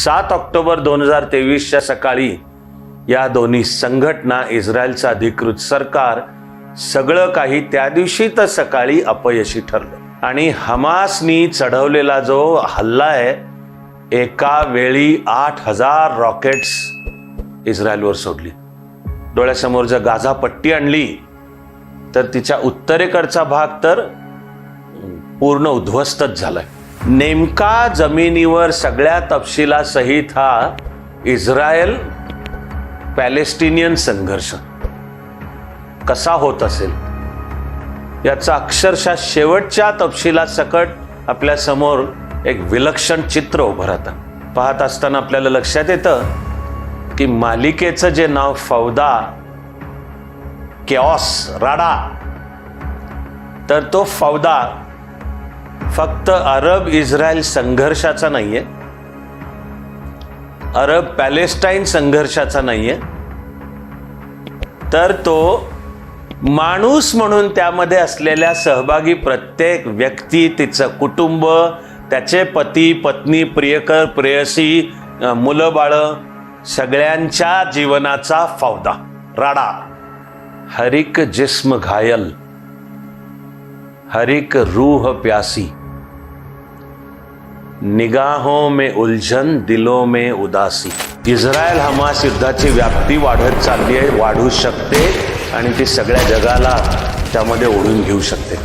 सात ऑक्टोबर दोन हजार तेवीसच्या सकाळी या दोन्ही संघटना इस्रायलचं अधिकृत सरकार सगळं काही त्या दिवशी तर सकाळी अपयशी ठरलं. आणि हमासनी चढवलेला जो हल्ला आहे एका वेळी आठ हजार रॉकेट्स इस्रायलवर सोडली. डोळ्यासमोर जर गाझा पट्टी आणली तर तिच्या उत्तरेकडचा भाग तर पूर्ण उद्ध्वस्तच झालाय. नेमका जमिनीवर सगळ्या तपशिलासहित हा इस्रायल पॅलेस्टिनियन संघर्ष कसा होत असेल? याचा अक्षरशः शेवटच्या तपशिलासकट सकट एक विलक्षण चित्र उभं राहतं. पाहत असताना आपल्याला लक्षात येतं की मालिकेचं जे नाव फौदा केऑस राडा तर तो फौदा फक्त अरब इस्रायल संघर्षाचा नाही आहे अरब पॅलेस्टाईन संघर्षाचा नाही आहे तर तो माणूस म्हणून त्यामध्ये असलेल्या सहभागी प्रत्येक व्यक्ती तिचं कुटुंब त्याचे पती पत्नी प्रियकर प्रेयसी मुलं बाळं सगळ्यांच्या जीवनाचा फावदा. राडा. हरिक जिस्म घायल. हरिक रूह प्यासी. निगाहों में उलझन दिलों में उदासी। इस्रायल हमास युद्धाची व्याप्ती वाढत चालली आहे वाढू शकते आणि ती सगळ्या जगाला त्यामध्ये ओढून घेऊ शकते.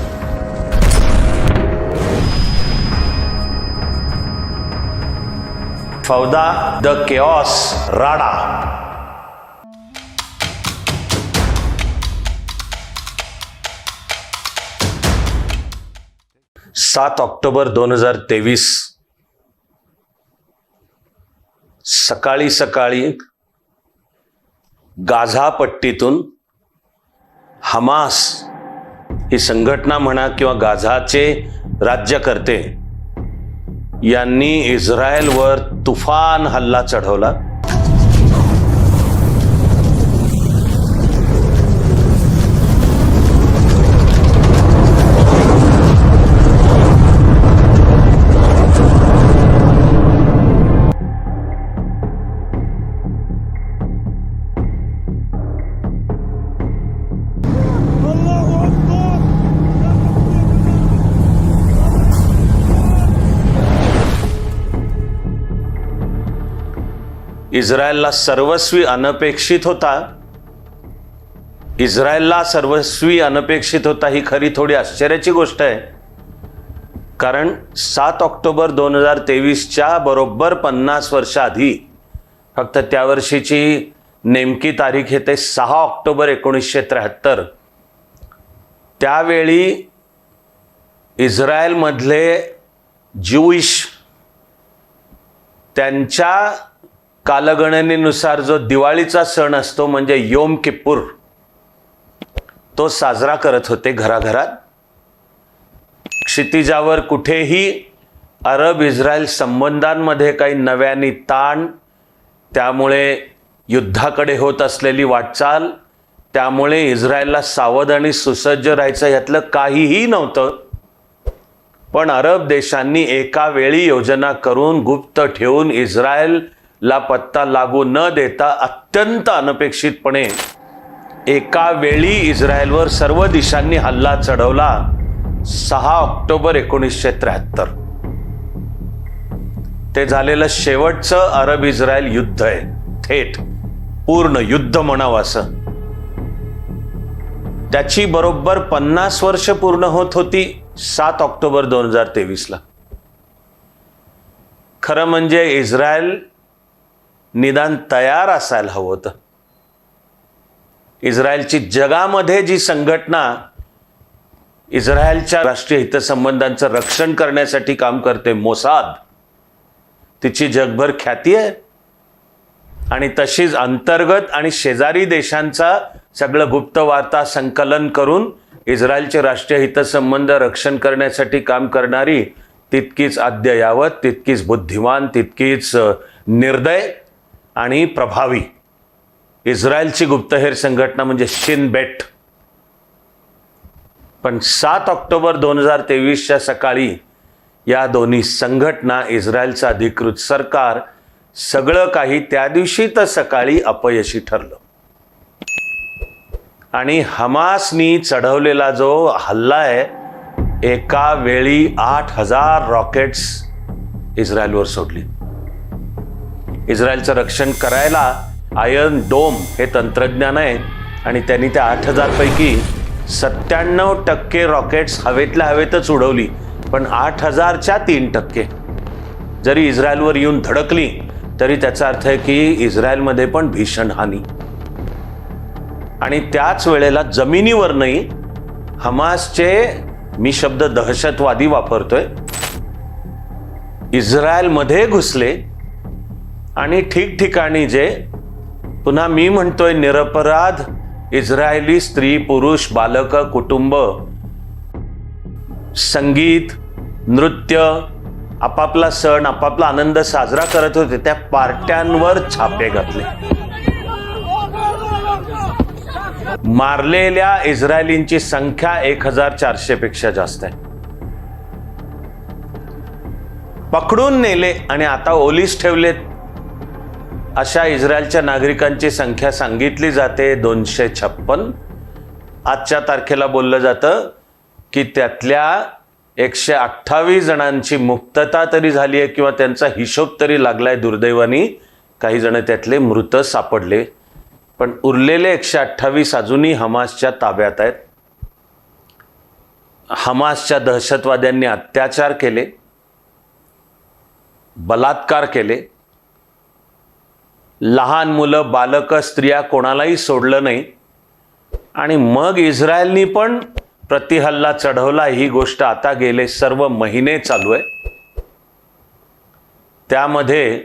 फौदा द केऑस राडा. सात ऑक्टोबर दोन हजार तेवीस सकाळी सकाळी गाझापट्टीतून हमास ही संघटना म्हणा किंवा गाझाचे राज्यकर्ते यांनी इस्रायलवर तुफान हल्ला चढवला. इस्रायलला सर्वस्वी अनपेक्षित होता. इस्रायलला सर्वस्वी अनपेक्षित होता ही खरी थोडी आश्चर्याची गोष्ट आहे. कारण सात ऑक्टोबर दोन हजार तेवीसच्या बरोबर पन्नास वर्ष आधी फक्त त्या वर्षीची नेमकी तारीख येते सहा ऑक्टोबर एकोणीसशे त्र्याहत्तर. त्यावेळी इस्रायलमधले ज्यूइश त्यांच्या कालगणनेनुसार जो दिवाळीचा सण असतो म्हणजे योम किप्पूर तो साजरा करत होते घराघरात. क्षितिजावर कुठेही अरब इस्रायल संबंधांमध्ये काही नव्याने ताण त्यामुळे युद्धाकडे होत असलेली वाटचाल त्यामुळे इस्रायलला सावध आणि सुसज्ज राहायचं यातलं काहीही नव्हतं. पण अरब देशांनी एका वेळी योजना करून गुप्त ठेवून इस्रायल ला पत्ता लागू न देता अत्यंत अनपेक्षितपणे एका वेळी इस्रायलवर सर्व दिशांनी हल्ला चढवला. सहा ऑक्टोबर एकोणीसशे त्र्याहत्तर. ते झालेलं शेवटचं अरब इस्रायल युद्ध आहे. थेट पूर्ण युद्ध म्हणावं असं. त्याची बरोबर पन्नास वर्ष पूर्ण होत होती सात ऑक्टोबर दोन हजार तेवीसला. खरं म्हणजे इस्रायल निदान तयार असायला हवं होतं. इस्रायलची जगामध्ये जी संघटना इस्रायलच्या राष्ट्रीय हितसंबंधांचं रक्षण करण्यासाठी काम करते मोसाद तिची जगभर ख्याती आहे. आणि तशीच अंतर्गत आणि शेजारी देशांचा सगळं गुप्त वार्ता संकलन करून इस्रायलचे राष्ट्रीय हितसंबंध रक्षण करण्यासाठी काम करणारी तितकीच अद्ययावत तितकीच बुद्धिमान तितकीच निर्दय आणि प्रभावी. इस्रायलची गुप्तहेर संघटना म्हणजे शिन बेट. पण सात ऑक्टोबर दोन हजार तेवीसच्या सकाळी या दोन्ही संघटना इस्रायलचं अधिकृत सरकार सगळं काही त्या दिवशी तर सकाळी अपयशी ठरलं. आणि हमासनी चढवलेला जो हल्ला आहे एका वेळी आठ हजार रॉकेट्स इस्रायलवर सोडली. इस्रायलचं रक्षण करायला आयर्न डोम हे तंत्रज्ञान आहे आणि त्यांनी त्या आठ हजार पैकी सत्त्याण्णव टक्के रॉकेट्स हवेतल्या हवेतच उडवली पण आठ हजारच्या तीन टक्के. जरी इस्रायलवर येऊन धडकली तरी त्याचा अर्थ आहे की इस्रायलमध्ये पण भीषण हानी. आणि त्याच वेळेला जमिनीवरनही हमासचे मी शब्द दहशतवादी वापरतोय इस्रायलमध्ये घुसले आणि ठिकठिकाणी जे पुन्हा मी म्हणतोय निरपराध इस्रायली स्त्री पुरुष बालक कुटुंब संगीत नृत्य आपापला सण आपापला आनंद साजरा करत होते त्या पार्ट्यांवर छापे घातले. मारलेल्या इस्रायलींची संख्या एक हजार चारशे पेक्षा जास्त आहे. पकडून नेले आणि आता ओलीस ठेवलेत. अशा इस्रायलच्या नागरिकांची संख्या सांगितली जाते दोनशे छप्पन. आजच्या तारखेला बोललं जातं की त्यातल्या एकशे अठ्ठावीस जणांची मुक्तता तरी झाली आहे किंवा त्यांचा हिशोब तरी लागलाय दुर्दैवानी. काही जण त्यातले मृत सापडले. पण उरलेले एकशे अठ्ठावीस अजूनही हमासच्या ताब्यात आहेत. हमासच्या दहशतवाद्यांनी अत्याचार केले. बलात्कार केले. लहान मुलं बालक स्त्रिया कोणालाही सोडलं नाही. आणि मग इस्रायलनी पण प्रतिहल्ला चढवला. ही गोष्ट आता गेले सर्व महिने चालू आहे. त्यामध्ये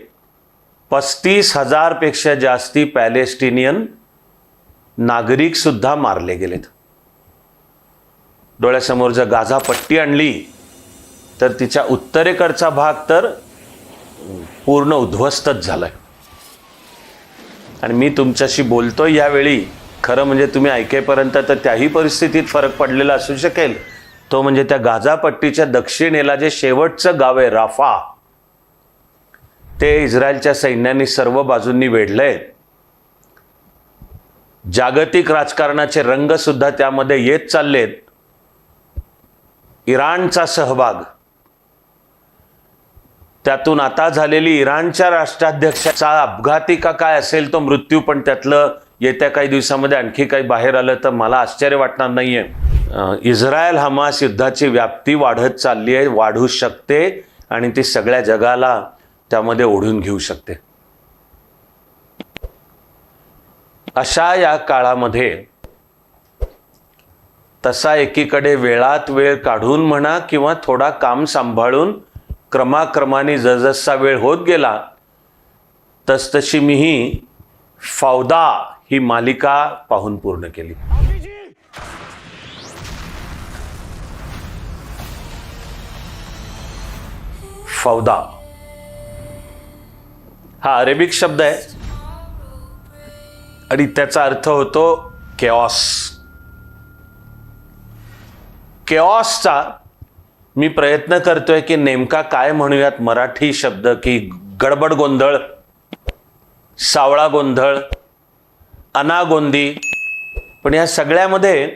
पस्तीस हजारपेक्षा जास्ती पॅलेस्टिनियन नागरिक सुद्धा मारले गेलेत. डोळ्यासमोर जर गाझा पट्टी आणली तर तिच्या उत्तरेकडचा भाग तर पूर्ण उद्ध्वस्तच झालाय. आणि मी तुमच्याशी बोलतोय यावेळी खरं म्हणजे तुम्ही ऐकेपर्यंत तर त्याही परिस्थितीत फरक पडलेला असू शकेल. तो म्हणजे त्या गाझापट्टीच्या दक्षिणेला जे शेवटचं गाव आहे राफा ते इस्रायलच्या सैन्याने सर्व बाजूंनी वेढलंय. जागतिक राजकारणाचे रंगसुद्धा त्यामध्ये येत चाललेत. इराणचा सहभाग त्यातून आता झालेली इराणच्या राष्ट्राध्यक्षाचा अपघाती का काय असेल तो मृत्यू पण त्यातलं येत्या काही दिवसामध्ये आणखी काही बाहेर आलं तर मला आश्चर्य वाटणार नाहीये. आहे इस्रायल हमास युद्धाची व्याप्ती वाढत चालली आहे वाढू शकते आणि ती सगळ्या जगाला त्यामध्ये ओढून घेऊ शकते. अशा या काळामध्ये तसा एकीकडे वेळात वेळ काढून म्हणा किंवा थोडा काम सांभाळून क्रमाक्रमाने जसजसा वेळ होत गेला तसतशी मीही फौदा ही मालिका पाहून पूर्ण केली. फौदा हा अरेबिक शब्द आहे. आणि त्याचा अर्थ होतो केऑस केऑसचा मी प्रयत्न करतोय की नेमका काय म्हणूयात मराठी शब्द की गडबड गोंधळ सावळा गोंधळ अनागोंदी. पण या सगळ्यामध्ये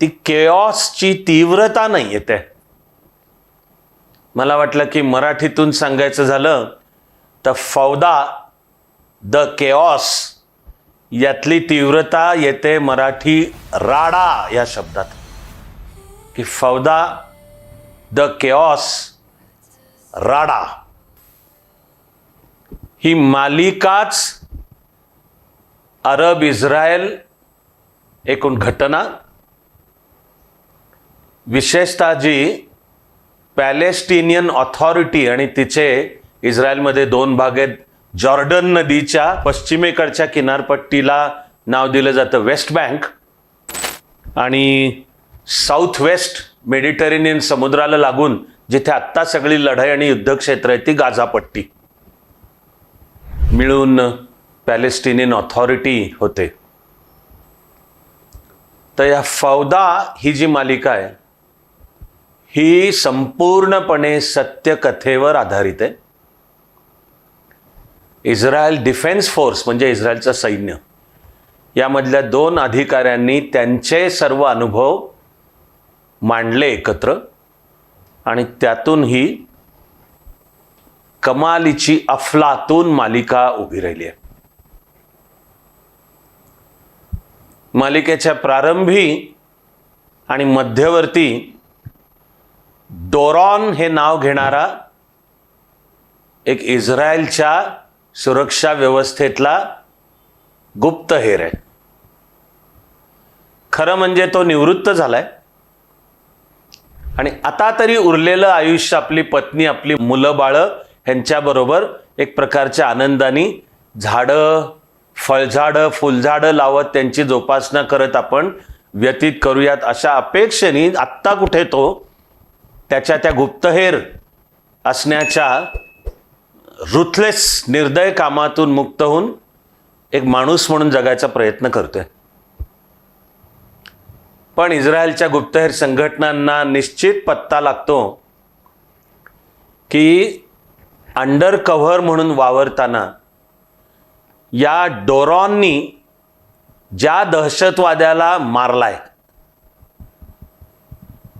ती केऑसची तीव्रता नाही येते मला वाटलं की मराठीतून सांगायचं झालं तर फौदा द केऑस यातली तीव्रता येते मराठी राडा या शब्दात. की फौदा द केऑस राडा. ही मालिकाच अरब इस्रायल एकूण घटना. विशेषतः जी पॅलेस्टिनियन ऑथॉरिटी आणि तिचे इस्रायलमध्ये दोन भाग आहेत जॉर्डन नदीच्या पश्चिमेकडच्या किनारपट्टीला नाव दिलं जातं वेस्ट बँक आणि साऊथ वेस्ट मेडिटेरेनियन समुद्राला लागून जिथे आत्ता सगळी लढाई आणि युद्धक्षेत्र आहे ती गाझापट्टी. मिळून पॅलेस्टिनियन ऑथॉरिटी होते. तर या फौदा ही जी मालिका आहे ही संपूर्णपणे सत्यकथेवर आधारित आहे. इस्रायल डिफेन्स फोर्स म्हणजे इस्रायलचं सैन्य यामधल्या दोन अधिकाऱ्यांनी त्यांचे सर्व अनुभव मांडले एकत्र आणि त्यातून ही कमालीची अफलातून मालिका उभी राहिली आहे. मालिकेच्या प्रारंभी आणि मध्यवर्ती डोरॉन हे नाव घेणारा एक इस्रायलच्या सुरक्षा व्यवस्थेतला गुप्तहेर आहे. खरं म्हणजे तो निवृत्त झालाय. आणि आता तरी उरलेलं आयुष्य आपली पत्नी आपली मुलं बाळं ह्यांच्याबरोबर एक प्रकारच्या आनंदाने झाडं फळझाडं फुलझाडं लावत त्यांची जोपासना करत आपण व्यतीत करूयात अशा अपेक्षेने आत्ता कुठे तो त्याच्या त्या गुप्तहेर असण्याच्या रुथलेस निर्दय कामातून मुक्त होऊन एक माणूस म्हणून जगायचा प्रयत्न करतोय. पण इस्रायलच्या गुप्तहेर संघटनांना निश्चित पत्ता लागतो की अंडर कव्हर म्हणून वावरताना या डोरॉननी ज्या दहशतवाद्याला मारलाय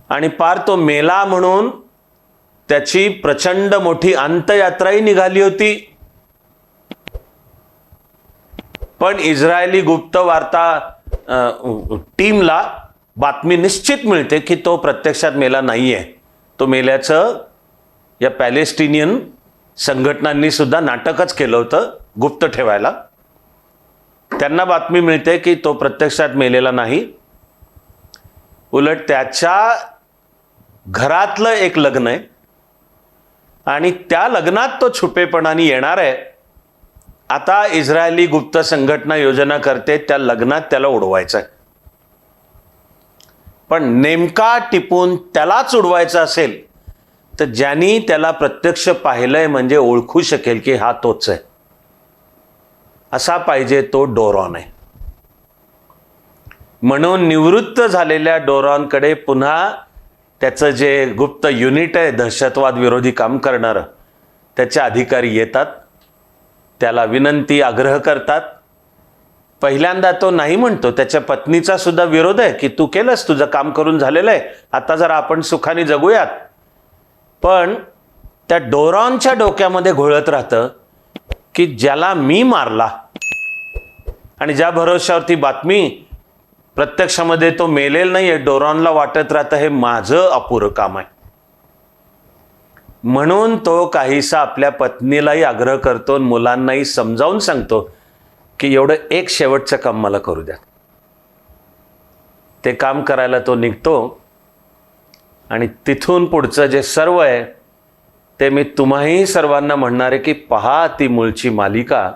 आणि पार तो मेला म्हणून त्याची प्रचंड मोठी अंतयात्राही निघाली होती. पण इस्रायली गुप्त वार्ता टीमला बातमी निश्चित मिळते की तो प्रत्यक्षात मेला नाहीये. तो मेल्याचं या पॅलेस्टिनियन संघटनांनी सुद्धा नाटकच केलं होतं गुप्त ठेवायला. त्यांना बातमी मिळते की तो प्रत्यक्षात मेलेला नाही. उलट त्याच्या घरातलं एक लग्न आहे. आणि त्या लग्नात तो छुपेपणाने येणार आहे. आता इस्रायली गुप्त संघटना योजना करते त्या लग्नात त्याला उडवायचं आहे पण नेमका टिपून त्यालाच उडवायचा असेल तर ज्यांनी त्याला प्रत्यक्ष पाहिलंय म्हणजे ओळखू शकेल की हा तोच आहे. असा पाहिजे तो डोरॉन आहे. म्हणून निवृत्त झालेल्या डोरॉनकडे पुन्हा त्याचं जे गुप्त युनिट आहे दहशतवाद विरोधी काम करणारं त्याचे अधिकारी येतात त्याला विनंती आग्रह करतात पहिल्यांदा तो नाही म्हणतो त्याच्या पत्नीचा सुद्धा विरोध आहे की तू केलंस तुझं काम करून झालेलं आहे आता जरा आपण सुखाने जगूयात. पण त्या डोरॉनच्या डोक्यामध्ये घोळत राहतं की ज्याला मी मारला. आणि ज्या भरोश्यावरती बातमी प्रत्यक्षामध्ये तो मेलेल नाहीये डोरॉनला वाटत राहतं हे माझं अपुरं काम आहे. म्हणून तो काहीसा आपल्या पत्नीलाही आग्रह करतो आणि मुलांनाही समजावून सांगतो की एवढं एक शेवटचं काम मला करू द्या. ते काम करायला तो निघतो आणि तिथून पुढचं जे सर्व आहे ते मी तुम्हाही सर्वांना म्हणणार आहे की पहा ती मूळची मालिका.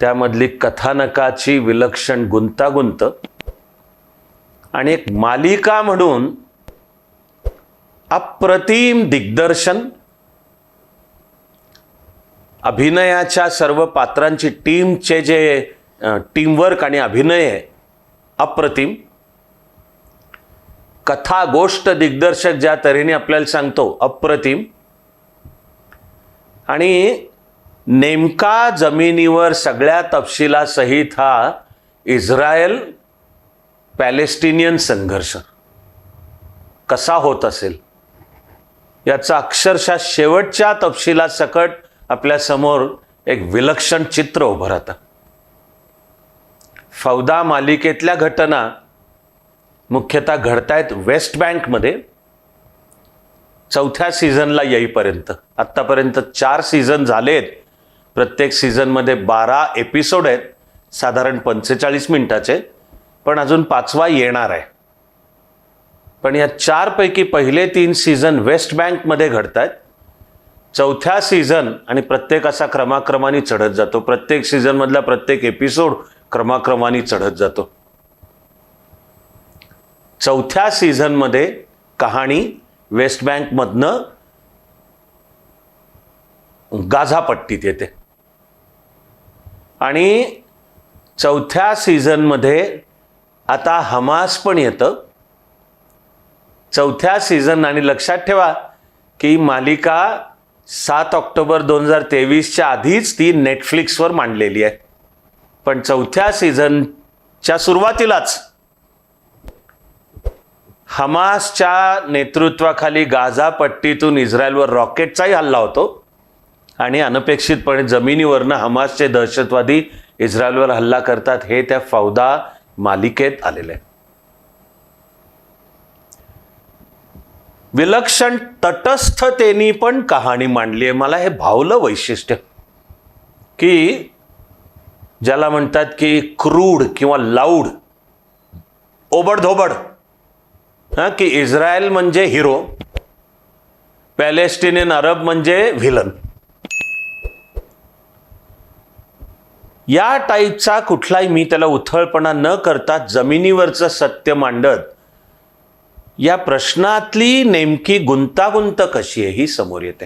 त्यामधली कथानकाची विलक्षण गुंतागुंत आणि एक मालिका म्हणून अप्रतिम दिग्दर्शन अभिनयाच्या सर्व पात्रांची टीमचे जे टीमवर्क आणि अभिनय आहे अप्रतिम. कथा गोष्ट दिग्दर्शक ज्या तऱ्हेने आपल्याला सांगतो अप्रतिम. आणि नेमका जमिनीवर सगळ्या तपशिलासहित हा इस्रायल पॅलेस्टिनियन संघर्ष. कसा होत असेल? याचा अक्षरशः शेवटच्या तपशिलासकट आपल्यासमोर आपल्यासमोर एक विलक्षण चित्र उभं राहतं. फौदा मालिकेतल्या घटना मुख्यतः घडतायत वेस्ट बँकमध्ये चौथ्या सीझनला येईपर्यंत. आत्तापर्यंत चार सीझन झालेत. प्रत्येक सीझनमध्ये बारा एपिसोड आहेत. साधारण पंचेचाळीस मिनिटाचे. पण अजून पाचवा येणार आहे. पण या चारपैकी पहिले तीन सीझन वेस्ट बँकमध्ये घडत आहेत चौथ्या सीझन आणि प्रत्येक असा क्रमाक्रमाने चढत जातो. प्रत्येक सीझनमधला प्रत्येक एपिसोड क्रमाक्रमाने चढत जातो. चौथ्या सीझनमध्ये कहाणी वेस्ट बँकमधनं गाझापट्टीत येते. आणि चौथ्या सीझनमध्ये आता हमास पण येतं. चौथ्या सीझन आणि लक्षात ठेवा की मालिका सात ऑक्टोबर दोन हजार तेवीसच्या आधीच ती नेटफ्लिक्सवर मांडलेली आहे. पण चौथ्या सीझनच्या सुरुवातीलाच हमासच्या नेतृत्वाखाली गाझा पट्टीतून इस्रायलवर रॉकेटचाही हल्ला होतो आणि अनपेक्षितपणे जमिनीवरनं हमासचे दहशतवादी इस्रायलवर हल्ला करतात हे त्या फौदा मालिकेत आलेलं आहे विलक्षण तटस्थतेनी पण कहाणी मांडली आहे. मला हे भावलं वैशिष्ट्य. की ज्याला म्हणतात की क्रूड किंवा लाऊड ओबडधोबड. हां की इस्रायल म्हणजे हिरो पॅलेस्टिनियन अरब म्हणजे व्हिलन. या टाईपचा कुठलाही मी त्याला उथळपणा न करता जमिनीवरचं सत्य मांडत या प्रश्नातली नेमकी गुंतागुंत कशी आहे ही समोर येते.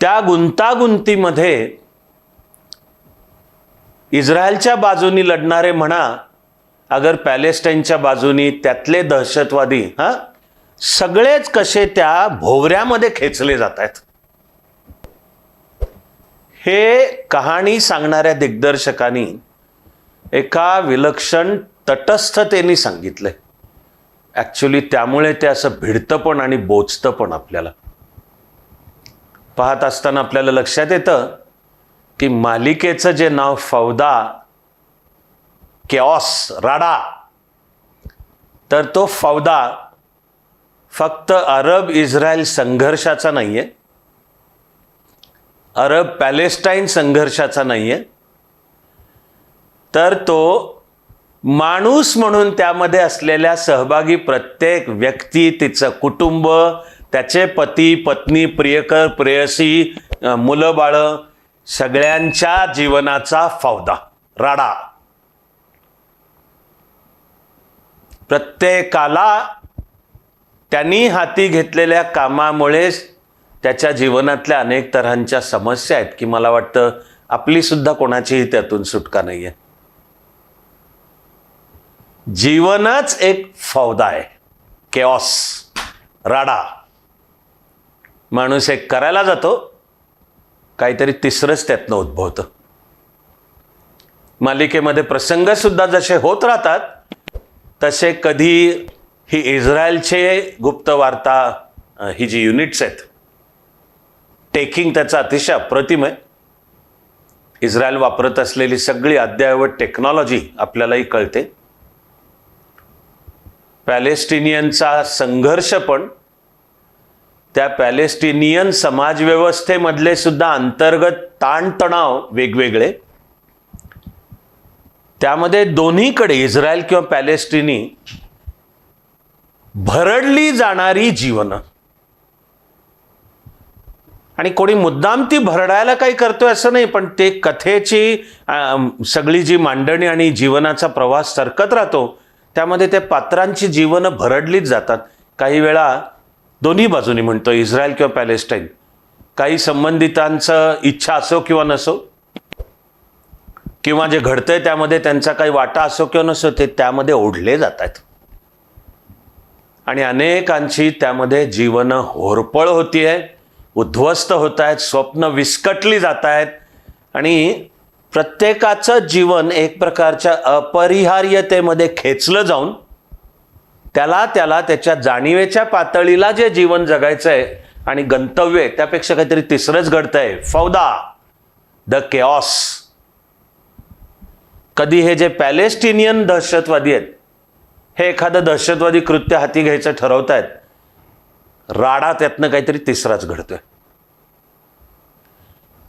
त्या गुंतागुंतीमध्ये इस्रायलच्या बाजूनी लढणारे म्हणा अगर पॅलेस्टाईनच्या बाजूनी त्यातले दहशतवादी हा सगळेच कसे त्या भोवऱ्यामध्ये खेचले जात आहेत. हे कहाणी सांगणाऱ्या दिग्दर्शकांनी एका विलक्षण तटस्थतेने सांगितलंय. ॲक्च्युली त्यामुळे ते असं भिडतं पण आणि बोचतं पण आपल्याला. पाहत असताना आपल्याला लक्षात येतं की मालिकेचं जे नाव फौदा केऑस राडा तर तो फौदा फक्त अरब इस्रायल संघर्षाचा नाही आहे अरब पॅलेस्टाईन संघर्षाचा नाही आहे तर तो माणूस म्हणून त्यामध्ये असलेल्या सहभागी प्रत्येक व्यक्ती तिचं कुटुंब त्याचे पती पत्नी प्रियकर प्रेयसी मुलं बाळं सगळ्यांच्या जीवनाचा फावदा राडा. प्रत्येकाला त्यांनी हाती घेतलेल्या कामामुळे त्याच्या जीवनातल्या अनेक तऱ्हांच्या समस्या आहेत की मला वाटतं आपली सुद्धा कोणाचीही त्यातून सुटका नाही आहे जीवनच एक फौदा आहे. केऑस राडा. माणूस एक करायला जातो काहीतरी तिसरंच त्यातनं उद्भवतं. मालिकेमध्ये प्रसंग सुद्धा जसे होत राहतात तसे कधी ही इस्रायलचे गुप्त वार्ता ही जी युनिट्स आहेत टेकिंग त्याचा अतिशय अप्रतिम आहे. इस्रायल वापरत असलेली सगळी अद्ययावत टेक्नॉलॉजी आपल्यालाही कळते. पॅलेस्टिनियनचा संघर्ष पण त्या पॅलेस्टिनियन समाजव्यवस्थेमधले सुद्धा अंतर्गत ताणतणाव वेगवेगळे. त्यामध्ये दोन्हीकडे इस्रायल किंवा पॅलेस्टिनी भरडली जाणारी जीवनं. आणि कोणी मुद्दाम ती भरडायला काही करतोय असं नाही पण ते कथेची सगळी जी मांडणी आणि जीवनाचा प्रवास सरकत राहतो त्यामध्ये त्या पात्रांची जीवनं भरडलीच जातात. काही वेळा दोन्ही बाजूनी म्हणतो इस्रायल किंवा पॅलेस्टाईन. काही संबंधितांचं इच्छा असो किंवा नसो किंवा जे घडतंय त्यामध्ये त्यांचा काही वाटा असो किंवा नसो ते त्यामध्ये ओढले जात आहेत आणि अनेकांची त्यामध्ये जीवनं होरपळ होती आहे उद्ध्वस्त होत आहेत स्वप्न विस्कटली जात आहेत आणि प्रत्येकाचं जीवन एक प्रकारच्या अपरिहार्यतेमध्ये खेचलं जाऊन त्याला त्याला त्याच्या जाणीवेच्या पातळीला जे जीवन जगायचं आहे आणि गंतव्य आहे त्यापेक्षा काहीतरी तिसरंच घडतंय. फौदा. द केऑस कधी हे जे पॅलेस्टिनियन दहशतवादी आहेत हे एखादं दहशतवादी कृत्य हाती घ्यायचं ठरवत आहेत राडा त्यातनं काहीतरी तिसराच घडतोय.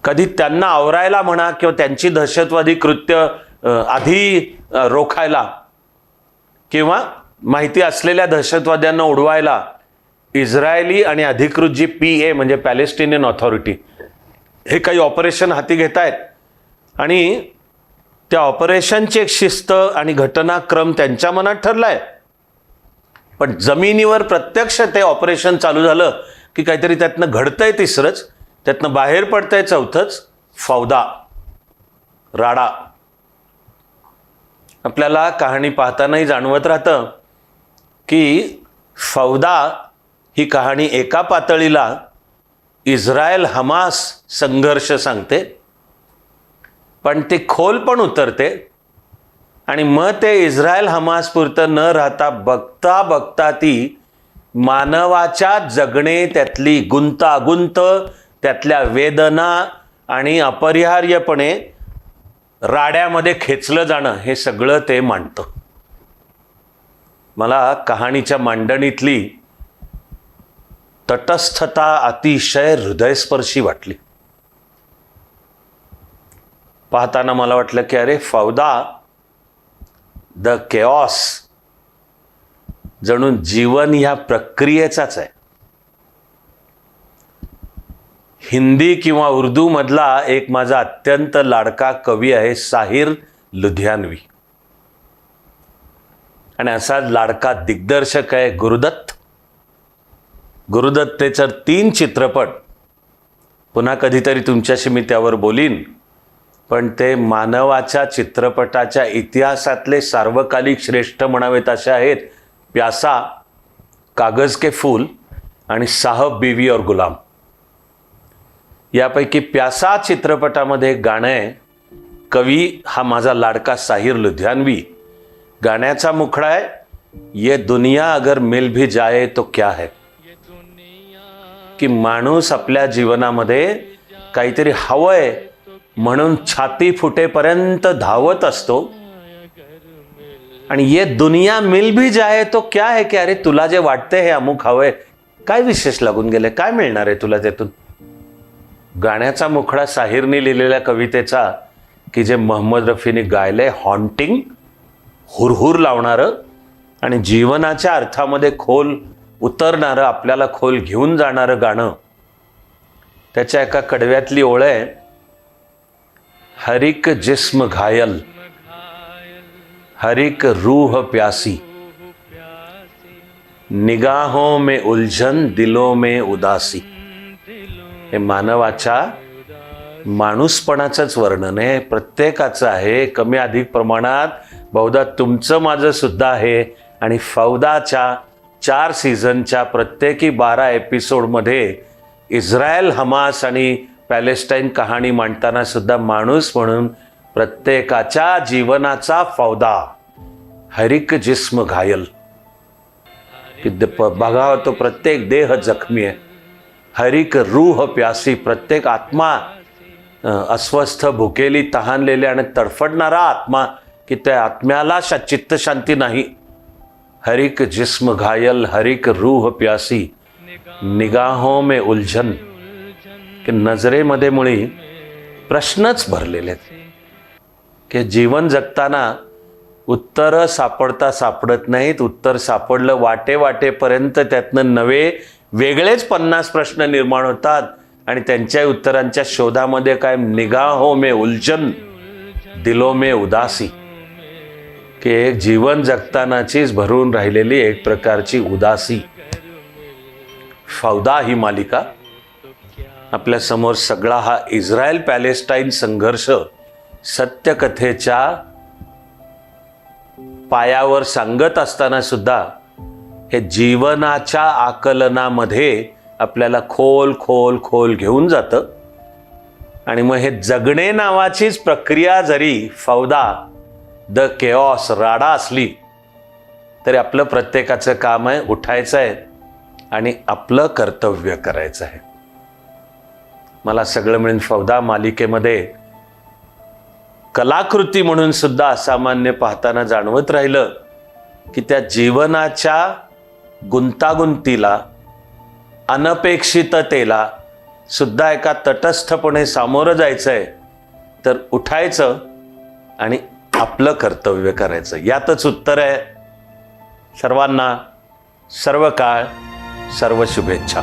कधी त्यांना आवरायला म्हणा किंवा त्यांची दहशतवादी कृत्य आधी रोखायला किंवा माहिती असलेल्या दहशतवाद्यांना उडवायला इस्रायली आणि अधिकृत जी पी ए म्हणजे पॅलेस्टिनियन ऑथॉरिटी हे काही ऑपरेशन हाती घेत आहेत आणि त्या ऑपरेशनची एक शिस्त आणि घटनाक्रम त्यांच्या मनात ठरलाय. पण जमिनीवर प्रत्यक्ष ते ऑपरेशन चालू झालं की काहीतरी त्यातनं घडतंय तिसरंच. त्यातनं बाहेर पडतंय चौथंच फौदा राडा. आपल्याला कहाणी पाहतानाही जाणवत राहतं की फौदा ही कहाणी एका पातळीला इस्रायल हमास संघर्ष सांगते पण ती खोल पण उतरते आणि मग ते इस्रायल हमासपुरतं न राहता बघता बघता ती मानवाच्या जगणे त्यातली गुंतागुंत त्यातल्या वेदना आणि अपरिहार्यपणे राड्यामध्ये खेचलं जाणं हे सगळं ते मांडतं. मला कहाणीच्या मांडणीतली तटस्थता अतिशय हृदयस्पर्शी वाटली. पाहताना मला वाटलं की अरे फौदा द केऑस जणू जीवन ह्या प्रक्रियेचाच आहे. हिंदी किंवा उर्दूमधला एक माझा अत्यंत लाडका कवी आहे साहिर लुधियानवी. आणि असा लाडका दिग्दर्शक आहे गुरुदत्त. गुरुदत्तेचं तीन चित्रपट पुन्हा कधीतरी तुमच्याशी मी त्यावर बोलीन पण ते मानवाच्या चित्रपटाच्या इतिहासातले सार्वकालिक श्रेष्ठ म्हणावेत असे आहेत प्यासा कागज के फूल आणि साहब बीवी और गुलाम. यापैकी प्यासा चित्रपटामध्ये एक गाणं आहे. कवी हा माझा लाडका साहिर लुधियानवी. गाण्याचा मुखडा आहे. ये दुनिया अगर मिल भी जाए तो क्या है? की माणूस आपल्या जीवनामध्ये काहीतरी हवंय म्हणून छाती फुटेपर्यंत धावत असतो. आणि ये दुनिया मिल भी जाए तो क्या है? की अरे तुला जे वाटतंय हे अमुक हवंय काय विशेष लागून गेले काय मिळणार आहे तुला त्यातून? गाण्याचा मुखडा साहिरने लिहिलेल्या कवितेचा की जे मोहम्मद रफीने गायलंय हॉन्टिंग हुरहुर लावणारं आणि जीवनाच्या अर्थामध्ये खोल उतरणारं आपल्याला खोल घेऊन जाणारं गाणं. त्याच्या एका कडव्यातली ओळ आहे हरिक जिस्म घायल हरिक रूह प्यासी. निगाहों में उलझन दिलों में उदासी. हे मानवाच्या माणूसपणाचंच वर्णन आहे. प्रत्येकाचं आहे. कमी अधिक प्रमाणात बहुधा तुमचं माझं सुद्धा आहे. आणि फौदाच्या चार सीझनच्या प्रत्येकी बारा एपिसोडमध्ये इस्रायल हमास आणि पॅलेस्टाईन कहाणी मांडताना सुद्धा माणूस म्हणून प्रत्येकाच्या जीवनाचा फौदा. हरिक जिस्म घायल. की द- प- बघावा तो प्रत्येक देह जखमी आहे. हरिक रूह प्यासी प्रत्येक आत्मा अस्वस्थ भुकेली तहानलेली आणि तडफडणारा आत्मा की त्या आत्म्याला शा चित्तशांती नाही. हरिक जिस्म घायल हरिक रूह प्यासी निगाहों में उलझन की नजरेमध्ये मुळी प्रश्नच भरलेले आहेत. की जीवन जगताना उत्तरं सापडता सापडत नाहीत उत्तर सापडलं वाटे वाटेपर्यंत त्यातनं नवे वेगळेच पन्नास प्रश्न निर्माण होतात आणि त्यांच्या उत्तरांच्या शोधामध्ये काय निगाहो हो मे उलझन दिलो मे उदासी. की एक जीवन जगतानाचीच भरून राहिलेली एक प्रकारची उदासी. फौदा ही मालिका. आपल्यासमोर सगळा हा इस्रायल पॅलेस्टाईन संघर्ष सत्यकथेच्या पायावर सांगत असताना सुद्धा हे जीवनाच्या आकलनामध्ये आपल्याला खोल खोल खोल घेऊन जातं. आणि मग हे जगणे नावाचीच प्रक्रिया जरी फौदा द केऑस राडा असली तरी आपलं प्रत्येकाचं काम आहे उठायचं आहे आणि आपलं कर्तव्य करायचं आहे. मला सगळं मिळून फौदा मालिकेमध्ये कलाकृती म्हणून सुद्धा असामान्य पाहताना जाणवत राहिलं की त्या जीवनाच्या गुंतागुंतीला अनपेक्षिततेला सुद्धा एका तटस्थपणे सामोरं जायचं आहे तर उठायचं आणि आपलं कर्तव्य करायचं. यातच उत्तर आहे. सर्वांना सर्व काळ सर्व शुभेच्छा.